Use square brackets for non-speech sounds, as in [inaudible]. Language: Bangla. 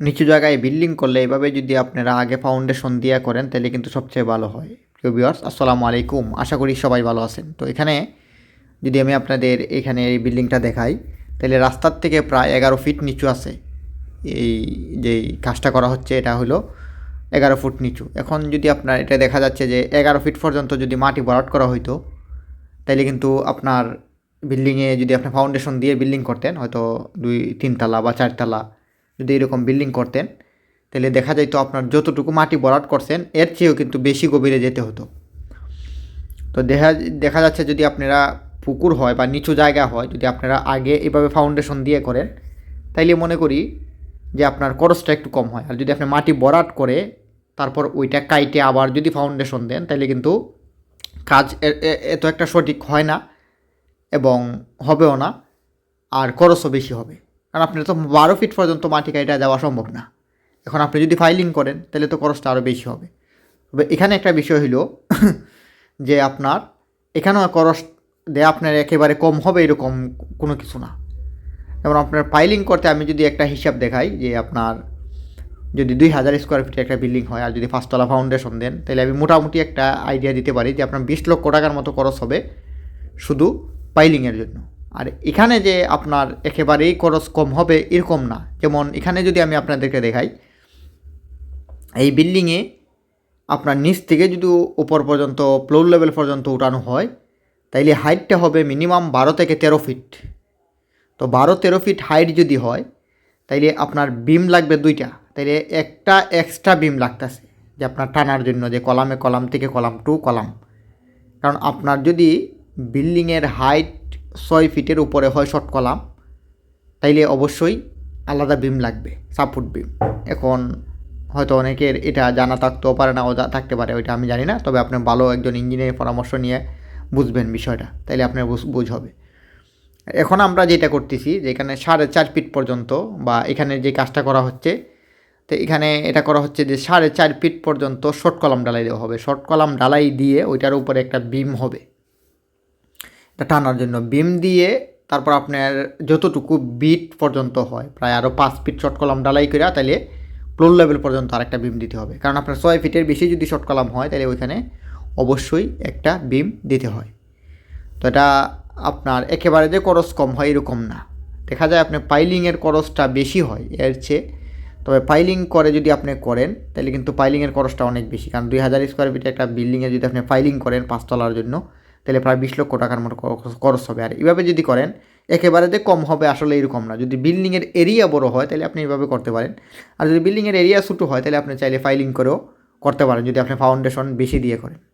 নিচু জায়গায় বিল্ডিং করলে এভাবে যদি আপনারা আগে ফাউন্ডেশন দিয়ে করেন, তাহলে কিন্তু সবচেয়ে ভালো হয়। প্রিয় ভিউয়ার্স আসসালামু আলাইকুম। আশা করি সবাই ভালো আছেন। তো এখানে যদি আমি আপনাদের এখানে এই বিল্ডিংটা দেখাই, তাহলে রাস্তার থেকে প্রায় এগারো ফিট নিচু আছে। এই যে কাজটা করা হচ্ছে, এটা হলো এগারো ফুট নিচু। এখন যদি আপনার, এটা দেখা যাচ্ছে যে এগারো ফিট পর্যন্ত যদি মাটি ভরাট করা হইতো, তাইলে কিন্তু আপনার বিল্ডিংয়ে যদি আপনি ফাউন্ডেশন দিয়ে বিল্ডিং করতেন, হয়তো দুই তিনতলা বা চারতলা যদি এরকম বিল্ডিং করতেন, তাহলে দেখা যাইতো আপনার যতটুকু মাটি বরাট করছেন, এর চেয়েও কিন্তু বেশি গভীরে যেতে হতো। তো দেখা দেখা যাচ্ছে যদি আপনারা পুকুর হয় বা নিচু জায়গা হয়, যদি আপনারা আগে এভাবে ফাউন্ডেশন দিয়ে করেন, তাইলে মনে করি যে আপনার খরচটা একটু কম হয়। আর যদি আপনি মাটি বরাট করে তারপর ওইটা কাইটে আবার যদি ফাউন্ডেশন দেন তাহলে কিন্তু কাজ এত একটা সঠিক হয় না এবং হবেও না, আর খরচও বেশি হবে। কারণ আপনি তো বারো ফিট পর্যন্ত মাটি কাইটা যাওয়া সম্ভব না। এখন আপনি যদি ফাইলিং করেন, তাহলে তো খরচটা আরও বেশি হবে। তবে এখানে একটা বিষয় হলো [laughs] যে আপনার এখানেও খরচ দেয়া আপনার একেবারে কম হবে এরকম কোনো কিছু না। যেমন আপনার ফাইলিং করতে আমি যদি একটা হিসাব দেখাই যে আপনার যদি দুই হাজার স্কোয়ার ফিটের একটা বিল্ডিং হয় আর যদি পাঁচতলা ফাউন্ডেশন দেন, তাহলে আমি মোটামুটি একটা আইডিয়া দিতে পারি যে আপনার বিশ লক্ষ টাকার মতো খরচ হবে শুধু পাইলিংয়ের জন্য। আর এখানে যে আপনার একেবারেই খরচ কম হবে এরকম না। যেমন এখানে যদি আমি আপনাদেরকে দেখাই, এই বিল্ডিংয়ে আপনার নিচ থেকে যদি উপর পর্যন্ত ফ্লোর লেভেল পর্যন্ত উঠানো হয়, তাইলে হাইটটা হবে মিনিমাম বারো থেকে তেরো ফিট তো বারো তেরো ফিট হাইট যদি হয়, তাইলে আপনার বিম লাগবে দুইটা। তাইলে একটা এক্সট্রা বিম লাগতেছে, যে আপনার টানার জন্য, যে কলামে কলাম থেকে কলাম টু কলাম। কারণ আপনার যদি বিল্ডিংয়ের হাইট ছয় ফিটের উপরে হয় শর্ট কলাম তাইলে অবশ্যই আলাদা বিম লাগবে সাপোর্ট বিম এখন হয়তো অনেকের এটা জানা থাকতেও পারে না ও থাকতে পারে, ওইটা আমি জানি না, তবে আপনি ভালো একজন ইঞ্জিনিয়ারের পরামর্শ নিয়ে বুঝবেন বিষয়টা, তাইলে আপনার বুঝ হবে। এখন আমরা যেটা করতেছি, যে এখানে সাড়ে চার ফিট পর্যন্ত বা এখানে যে কাজটা করা হচ্ছে, তো এখানে এটা করা হচ্ছে যে সাড়ে চার ফিট পর্যন্ত শর্ট কলাম ডালাই দেওয়া হবে। শর্ট কলাম ডালাই দিয়ে ওইটার উপরে একটা বিম হবে। টানার জন্য। বিম দিয়ে তারপর আপনার যতটুকু বিট পর্যন্ত হয়, প্রায় আরও পাঁচ ফিট শর্ট কলাম ডালাই করে তাহলে ফ্লোর লেভেল পর্যন্ত আরেকটা বিম দিতে হবে। কারণ আপনার ছয় ফিটের বেশি যদি শর্ট কলাম হয় তাহলে ওইখানে অবশ্যই একটা বিম দিতে হয়। তো এটা আপনার একেবারে যে খরচ কম হয় এরকম না। দেখা যায় আপনি পাইলিংয়ের খরচটা বেশি হয় এর চেয়ে, তবে পাইলিং করে যদি আপনি করেন তাহলে কিন্তু পাইলিংয়ের খরচটা অনেক বেশি। কারণ দুই হাজার স্কোয়ার ফিটে একটা বিল্ডিংয়ে যদি আপনি পাইলিং করেন পাঁচতলার জন্য তাহলে প্রায় বিশ লক্ষ টাকার মতো খরচ- হবে। আর এভাবে যদি করেন, একেবারে যে কম হবে আসলে এরকম না। যদি বিল্ডিংয়ের এরিয়া বড় হয়, তাহলে আপনি এভাবে করতে পারেন। আর যদি বিল্ডিংয়ের এরিয়া ছোটো হয়, তাহলে আপনি চাইলে ফাইলিং করেও করতে পারেন, যদি আপনি ফাউন্ডেশন বেশি দিয়ে করেন।